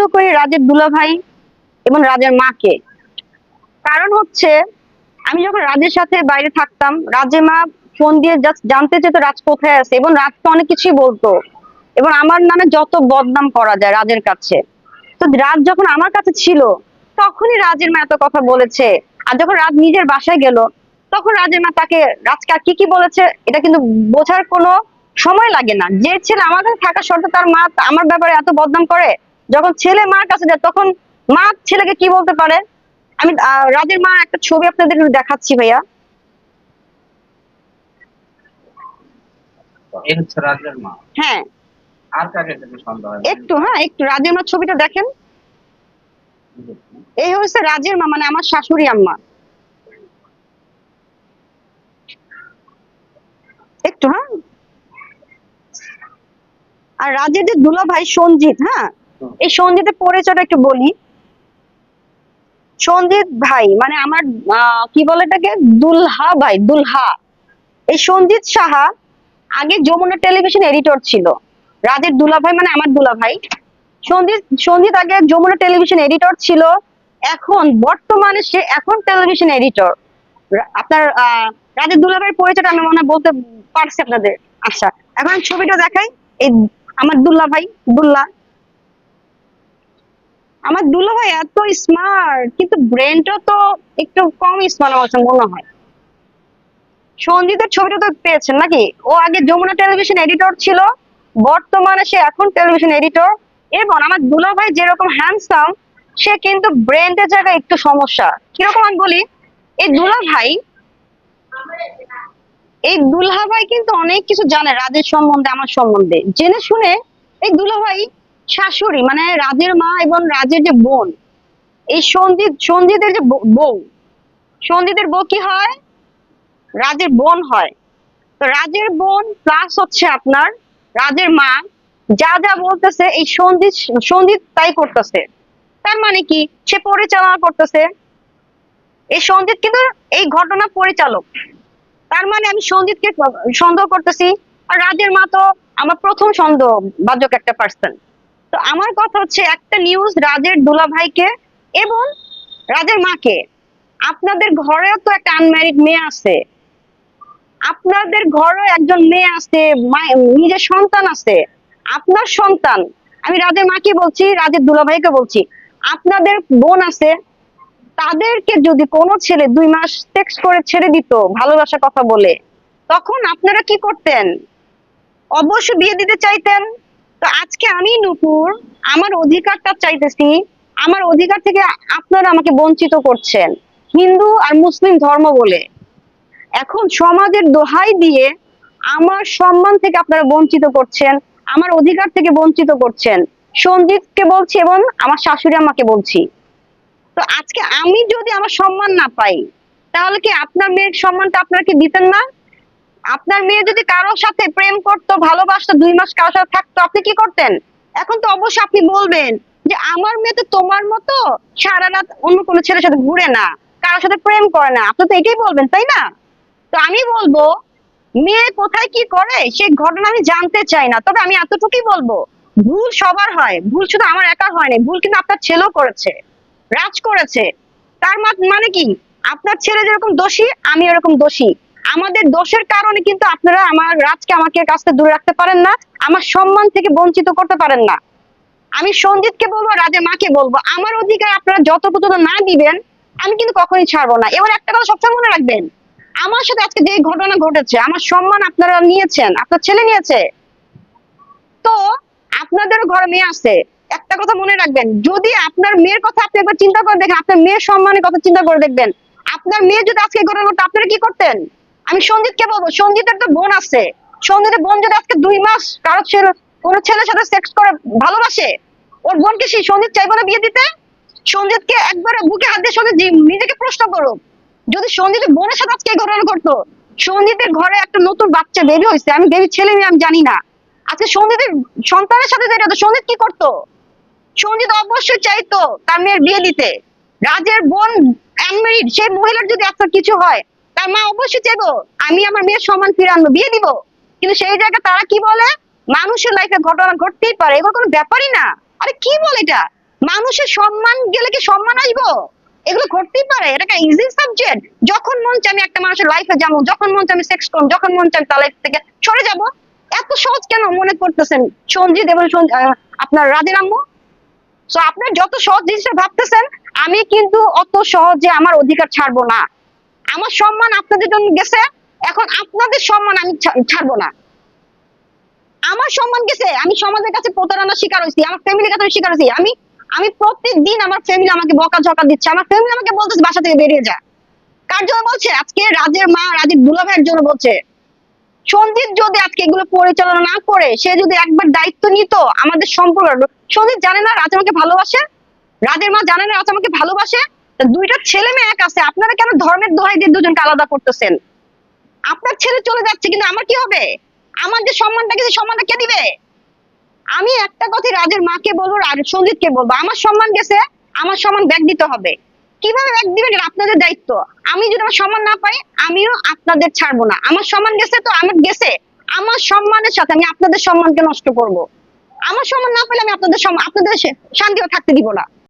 পছন্দ করি রাজের দুলাভাই এবং রাজের মাকে। কারণ হচ্ছে, আমি যখন রাজের সাথে বাইরে থাকতাম রাজের মা ফোন দিয়ে জাস্ট জানতে চেত রাজ কোথায় আছে এবং রাজ তো অনেক কিছুই বলতো। এবং আমার নামে যত বদনাম করা যায় রাজের কাছে। তো রাজ যখন আমার কাছে ছিল, তখনই রাজের মা এত কথা বলেছে। আর যখন রাজ নিজের বাসায় গেল, তখন রাজের মা তাকে, রাজকে আর কি কি বলেছে? এটা কিন্তু বোঝার কোনো সময় লাগে না। যে ছেলে আমার কাছে থাকা সত্ত্বেও তার মা আমার ব্যাপারে এত বদনাম করে যখন ছেলে মার কাছে যায় তখন মা ছেলেকে কি বলতে পারে? আমি রাজের মা একটা ছবি আপনাদের দেখাচ্ছি ভাইয়া। রাজের মা। হ্যাঁ। আর কাকে কাকে সন্দেহ একটু হ্যাঁ একটু রাজের মা ছবিটা দেখেন। এই হচ্ছে রাজের মা মানে আমার শাশুড়ি আম্মা। একটু হ্যাঁ। আর রাজের যে দুলা ভাই সঞ্জিত হ্যাঁ। এই সঞ্জিতের পরিচয়টা একটু বলি। সঞ্জিত ভাই মানে আমার কি বলে এটাকে? দুলহা ভাই, দুলহা। এই সঞ্জিত সাহা আগে যমুনা টেলিভিশন এডিটর ছিল। রাজের দুলা ভাই মানে আমার দুলা ভাই। সঞ্জিত সঞ্জিত আগে যমুনা টেলিভিশন এডিটর ছিল। এখন, বর্তমানে সে এখন টেলিভিশন এডিটর। আপনার রাজের দুলাভাইয়ের পরিচয়টা আমি মনে বলতে পারছি আপনাদের আচ্ছা এখন ছবিটা দেখাই। এই আমার দুল্লা ভাই, দুল্লা। আমার দুল্লা ভাই এত স্মার্ট কিন্তু ব্রেনটা তো একটু কম স্মার্ট আমার মনে হয়। সঞ্জিতের ছবিটা তো পেয়েছেন নাকি? ও আগে যমুনা টেলিভিশন এডিটর ছিল, বর্তমানে সে এখন টেলিভিশন এডিটর এবং আমার দুলা ভাই যেরকম হ্যান্ডসাম সে কিন্তু ব্রেনের জায়গায় একটু সমস্যা। কীরকম আমি বলি, এই দুলা ভাই, এই দুলহা ভাই কিন্তু অনেক কিছু জানে রাজের সম্বন্ধে, আমার সম্বন্ধে। জেনে শুনে এই দুলা ভাই শাশুড়ি মানে রাজের মা এবং রাজের যে বোন, এই সঞ্জিত সঞ্জিতের যে বউ- সঞ্জিতের বউ কি হয়? রাজের বোন হয়। তো রাজের বোন প্লাস হচ্ছে আপনার রাজের মা, যা যা বলতেছে এই সঞ্জিত সঞ্জিত তাই করতেছে। তার মানে কি? সে পরিচালনা করতেছে। এই সঞ্জিত কিন্তু এই ঘটনা পরিচালক। তার মানে আমি সঞ্জিতকে সন্দেহ করতেছি। আর রাজের মা তো আমার প্রথম সন্দেহ বাজক একটা পার্সন তো আমার কথা হচ্ছে একটা নিউজ রাজের দুলা ভাইকে এবং রাজের মাকে। আপনাদের ঘরেও তো একটা আনম্যারিড মেয়ে আছে। আপনাদের ঘরেও একজন মেয়ে আছে নিজের সন্তান আছে। আপনার সন্তান, আমি রাজের মাকে বলছি, রাজের দুলাভাইকে বলছি, আপনাদের বোন আছে, তাদেরকে যদি কোনো ছেলে দুই মাস টেক্সট করে ছেড়ে দিত ভালোবাসার কথা বলে, তখন আপনারা কি করতেন? অবশ্যই বিয়ে দিতে চাইতেন তো আজকে আমি নুপুর আমার অধিকারটা চাইতেছি, আমার অধিকার থেকে আপনারা আমাকে বঞ্চিত করছেন, হিন্দু আর মুসলিম ধর্ম বলে। এখন সমাজের দোহাই দিয়ে আমার সম্মান থেকে আপনারা বঞ্চিত করছেন, আমার অধিকার থেকে বঞ্চিত করছেন। সঞ্জিতকে বলছি এবং আমার শাশুড়ি আমাকে বলছি। তো আজকে আমি যদি আমার সম্মান না পাই, তাহলে কি আপনার মেয়ের সম্মানটা আপনারা কি দিতেন না? আপনার মেয়ে যদি কারোর সাথে প্রেম করতো, ভালোবাসতো, দুই মাস কারোর সাথে থাকতো, আপনি কি করতেন? এখন তো অবশ্যই আপনি বলবেন যে, আমার মেয়ে তো তোমার মতো সারা রাত অন্য কোনো ছেলের সাথে ঘুরে না, কারোর সাথে প্রেম করে না। আপনি তো এটাই বলবেন, তাই না? তো আমি বলব, মেয়ে কোথায় কি করে সেই ঘটনা আমি জানতে চাই না। তবে আমি এতটুকুই বলব, ভুল সবার হয়, ভুল শুধু আমার একার হয়নি ভুল কিন্তু আপনার ছেলেও করেছে, রাজ করেছে। তার মানে কি, আপনার ছেলে যেরকম দোষী, আমি এরকম দোষী। আমাদের দোষের কারণে কিন্তু আপনারা আমার রাজকে আমাকে কাছ থেকে দূরে রাখতে পারেন না, আমার সম্মান থেকে বঞ্চিত করতে পারেন না। আমি সঞ্জিতকে বলব, রাজের মাকে বলব, আমার অধিকার আপনারা যত পর্যন্ত না দিবেন, আমি কিন্তু কখনোই ছাড়বো না। এবার একটা কথা সবসময় মনে রাখবেন, আমার সাথে আজকে যে ঘটনা ঘটেছে, আমার সম্মান আপনারা নিয়েছেন, আপনার ছেলে নিয়েছে। তো আপনাদেরও ঘরে মেয়ে আছে, একটা কথা মনে রাখবেন, যদি আপনার মেয়ের কথা আপনি একবার চিন্তা করে দেখেন, আপনার মেয়ের সম্মানের কথা চিন্তা করে দেখবেন, আপনার মেয়ে যদি আজকে ঘটনা ঘটতো আপনারা কি করতেন? আমি সঞ্জিতকে বলব সঞ্জিতের তো বোন আছে। সঞ্জিতের বোন যদি আজকে দুই মাস কারও ছেলে, কোনো ছেলের সাথে সেক্স করে ভালোবাসে, ওর বোনকে সেই সঞ্জিত চাইব না বিয়ে দিতে? সঞ্জিতকে একবারে বুকে হাত দিয়ে সঞ্জিত নিজেকে প্রশ্ন করুক, যদি সঞ্জিতের বোনের সাথে আজকে ঘটনা ঘটতো সঞ্জিতের ঘরে একটা নতুন বাচ্চা বেবি হয়েছে, আমি বেবি ছেলে মেয়ে আমি জানি না। আজকে সঞ্জিতের সন্তানের সাথে যেটা সঞ্জিত কি করতো? সঞ্জিত অবশ্যই চাইতো তার মেয়ের বিয়ে দিতে। রাজের বোন আনমেরিড সেই মহিলার যদি একটা কিছু হয় তার মা অবশ্যই চাইব, আমি আমার মেয়ের সম্মান ফিরে আনব, বিয়ে দিব। কিন্তু সেই জায়গায় তারা কি বলে? মানুষের লাইফে ঘটনা ঘটতেই পারে, এগুলো কোনো ব্যাপারই না। আরে কি বলে এটা? মানুষের সম্মান গেলে কি সম্মান আসব? এগুলো ঘটতেই পারে, এটা ইজি সাবজেক্ট যখন মন চায় আমি একটা মানুষের লাইফে যাব, যখন মন চায় আমি সেক্স করব, যখন মন চায় তার লাইফ থেকে সরে যাব। এত সহজ কেন মনে করতেছেন? সঞ্জিত এবং আপনার রাজের আম্মু? তো আপনার যত সহজ জিনিসটা ভাবতেছেন, আমি কিন্তু অত সহজে আমার অধিকার ছাড়বো না। আমার সম্মান আপনাদের জন্য গেছে, এখন আপনাদের সম্মান আমি ছাড়বো না। আমার সম্মান গেছে, আমি সমাজের কাছে প্রতারণার শিকার হয়েছি, আমার ফ্যামিলির কাছে শিকার হয়েছি। আমি আমি প্রত্যেকদিন আমার ফ্যামিলি আমাকে বকাঝকা দিচ্ছে, আমার ফ্যামিলি আমাকে বলতেছে, বাসা থেকে বেরিয়ে যা। কার জন্য বলছে? আজকে রাজের মা রাজের দুলা ভাইয়ের জন্য বলছে। সঞ্জিত যদি আজকে এগুলো পরিচালনা না করে, সে যদি একবার দায়িত্ব নিত আমাদের সম্পর্ক সঞ্জিত জানে না রাজ আমাকে ভালোবাসে? রাজের মা জানে না রাজ আমাকে ভালোবাসে? দুইটা ছেলে মেয়ে এক আছে, আপনারা কেন ধর্মের দোহাই দিয়ে দুজনকে আলাদা করতেছেন? আপনার ছেলে চলে যাচ্ছে, কিন্তু আমার কি হবে? আমার যে সম্মানটা গেছে সম্মানটা কে দিবে? আমি একটা কথাই রাজের মাকে বলব, আর সঞ্জিতকে বলব, আমার সম্মান গেছে, আমার সম্মান ব্যাগ দিতে হবে। কীভাবে ব্যাগ দিবেন আপনাদের দায়িত্ব। আমি যদি আমার সম্মান না পাই, আমিও আপনাদের ছাড়বো না। আমার সম্মান গেছে তো, আমার গেছে। আমার সম্মানের সাথে আমি আপনাদের সম্মানকে নষ্ট করব। আমার সম্মান না পেলে আমি আপনাদের আপনাদের শান্তিও থাকতে দিব না।